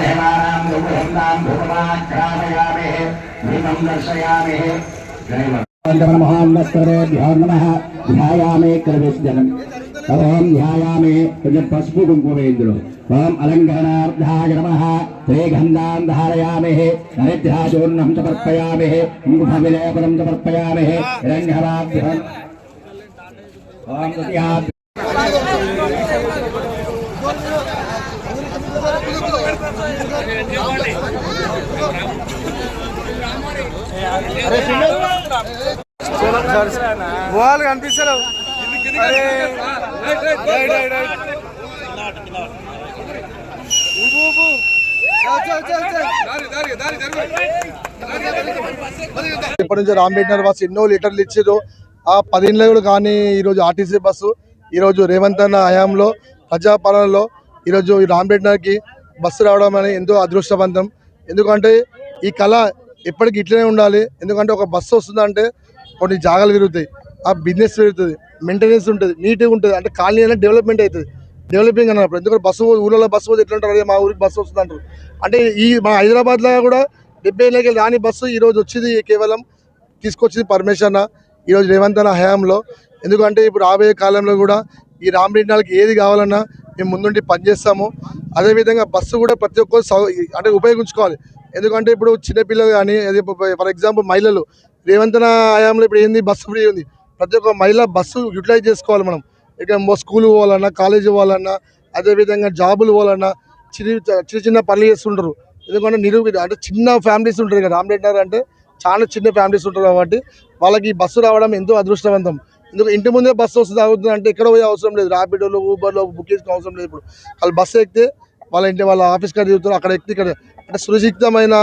దేవానాం దుర్గంధాం భూమాగ్రామయామి దీపం దర్శయామి మహాన్నస్తరేభ్యో నమ ధ్యాయామే కరవిద్యనం ఓం ధ్యాయామే కొంచెం పసుపు కుంకుమ ఇందులో ఓం అలంకరణార్థాయ నమ శ్రీగంధాం ఓం వాళ్ళు కనిపిస్తారు. ఇప్పటి నుంచి రాంబేట్నర్ బస్సు ఎన్నో లీటర్లు ఇచ్చారు. ఆ పదిహేనులో కూడా కానీ ఈరోజు ఆర్టీసీ బస్సు ఈరోజు రేవంత్ అన్న హయాంలో ప్రజాపాలనలో ఈరోజు ఈ బస్సు రావడం అనేది ఎంతో అదృష్టవంతం. ఎందుకంటే ఈ కళ ఎప్పటికి ఇట్లనే ఉండాలి. ఎందుకంటే ఒక బస్సు వస్తుందంటే కొన్ని జాగాలు పెరుగుతాయి ఆ బిజినెస్ పెరుగుతుంది. మెయింటెనెన్స్ ఉంటుంది. నీట్గా ఉంటుంది. అంటే కాలనీ అనేది డెవలప్మెంట్ అవుతుంది. డెవలపింగ్ అన్నప్పుడు ఎందుకంటే బస్సు ఊళ్ళలో బస్సు పోతే ఎట్లా ఉంటారు? మా ఊరికి బస్సు వస్తుంది అంటారు. అంటే ఈ మా హైదరాబాద్లో కూడా డెబ్బై ఏళ్ళకి రాని బస్సు ఈరోజు వచ్చింది కేవలం తీసుకొచ్చింది పర్మిషన్ ఈరోజు రేవంత్ అన్న హయాంలో. ఎందుకంటే ఇప్పుడు రాబోయే కాలంలో కూడా ఈ రామరెడ్డినాలకి ఏది కావాలన్నా మేము ముందుండి పనిచేస్తాము అదేవిధంగా బస్సు కూడా ప్రతి ఒక్కరు సౌ అంటే ఉపయోగించుకోవాలి. ఎందుకంటే ఇప్పుడు చిన్నపిల్లలు కానీ ఫర్ ఎగ్జాంపుల్ మహిళలు రేవంతన అన్న హయాంలో ఇప్పుడు ఏంది బస్సు ఫ్రీ ఉంది. ప్రతి ఒక్క మహిళ బస్సు యూటిలైజ్ చేసుకోవాలి మనం. ఇక స్కూల్ పోవాలన్నా కాలేజ్ పోవాలన్నా అదేవిధంగా జాబులు పోవాలన్నా చిన్న చిన్న చిన్న పనులు చేస్తుంటారు. ఎందుకంటే నిరు అంటే చిన్న ఫ్యామిలీస్ ఉంటారు కదా రామరెడ్డి అంటే చాలా చిన్న ఫ్యామిలీస్ ఉంటారు కాబట్టి వాళ్ళకి బస్సు రావడం ఎంతో అదృష్టవంతం. ఎందుకు ఇంటి ముందే బస్సు వస్తుంది అవుతుంది అంటే ఎక్కడ పోయే అవసరం లేదు. ర్యాపిడోలో ఊబర్లో బుక్ చేసుకో అవసరం లేదు ఇప్పుడు. వాళ్ళు బస్సు ఎక్కితే వాళ్ళ ఇంటి వాళ్ళ ఆఫీస్ కాడ తిరుగుతారు అక్కడ ఎక్కితే ఇక్కడ. అంటే సురక్షితమైన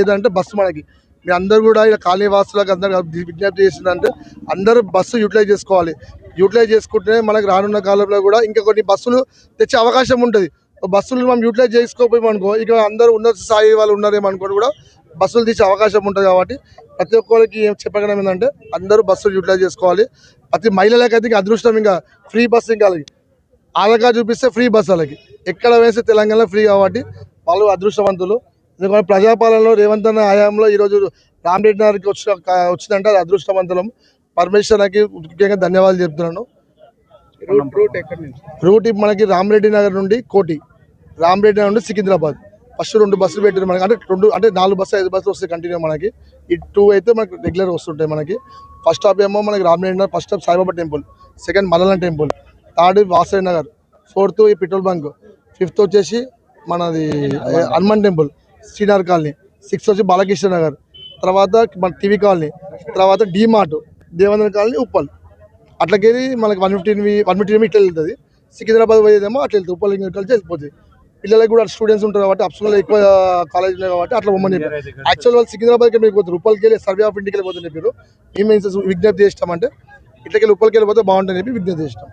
ఏదంటే బస్సు మనకి. మీ అందరూ కూడా ఇలా కాలనీవాసులకు అందరూ విజ్ఞప్తి చేసిందంటే అందరూ బస్సు యూటిలైజ్ చేసుకోవాలి. యూటిలైజ్ చేసుకుంటే మనకు రానున్న కాలంలో కూడా ఇంకా కొన్ని బస్సులు తెచ్చే అవకాశం ఉంటుంది. బస్సులు మనం యూటిలైజ్ చేసుకోపోయాం అనుకో ఇక అందరూ ఉన్నత స్థాయి వాళ్ళు ఉన్నారేమనుకోని కూడా బస్సులు తీసే అవకాశం ఉంటుంది కాబట్టి ప్రతి ఒక్కరికి ఏం చెప్పగలం ఏంటంటే అందరూ బస్సులు యూటిలైజ్ చేసుకోవాలి. ప్రతి మహిళలకైతే ఇంకా అదృష్టం ఇంకా ఫ్రీ బస్సు ఇంకా కార్డు చూపిస్తే ఫ్రీ బస్ వాళ్ళకి. ఎక్కడ వేస్తే తెలంగాణలో ఫ్రీ కాబట్టి వాళ్ళు అదృష్టవంతులు. ఎందుకంటే ప్రజాపాలనలో రేవంత్ అన్న హయాంలో ఈరోజు రామరెడ్డి నగర్కి వచ్చిన వచ్చిందంటే అది అదృష్టవంతులం. పరమేశ్వరకి ముఖ్యంగా ధన్యవాదాలు చెప్తున్నాను. రూట్ ఇప్పుడు మనకి రామరెడ్డి నగర్ నుండి కోటి. రామరెడ్డి నగర్ నుండి సికింద్రాబాద్. ఫస్ట్ రెండు బస్సులు పెట్టారు మనకి. అంటే రెండు అంటే నాలుగు బస్సులు ఐదు బస్సులు వస్తాయి కంటిన్యూ మనకి. ఈ టూ అయితే మనకి రెగ్యులర్ వస్తుంటాయి మనకి. ఫస్ట్ స్టాప్ ఏమో మనకి Ramareddy Nagar first stop Saibaba temple second Mallanna temple third Vasavi Nagar. Fourth ఈ పెట్రోల్ బంక్. ఫిఫ్త్ వచ్చేసి మనది Hanuman temple Srinagar colony. Sixth వచ్చి బాలకృష్ణ నగర్. తర్వాత మన టీవీ కాలనీ. తర్వాత D mart Devendra colony Uppal. అట్లకేది మనకి వన్ ఫిఫ్టీన్ వన్ ఫిఫ్టీన్ ఇట్లా వెళ్తుంది. సికింద్రాబాద్ పోయేదేమో అట్లా వెళ్తుంది. ఉప్పల్ కలిసి వెళ్ళిపోతుంది. పిల్లలకి కూడా స్టూడెంట్స్ ఉంటారు కాబట్టి అప్షనల్ ఎక్కువ కాలేజ్ ఉన్నాయి కాబట్టి అట్లా పొమ్మని చెప్పారు. యాక్చువల్ వాళ్ళు సికింద్రాబాద్కి మీకు పోతారు ఉప్పల్కి వెళ్ళి సర్వే ఆఫ్ ఇంటికి వెళ్ళిపోతుంది చెప్పారు. మేము విజ్ఞప్తి చేస్తామంటే ఇట్లకెళ్ళి ఉప్పల్కి వెళ్ళిపోతే బాగుంటుంది చెప్పి విజ్ఞప్తి చేస్తాం.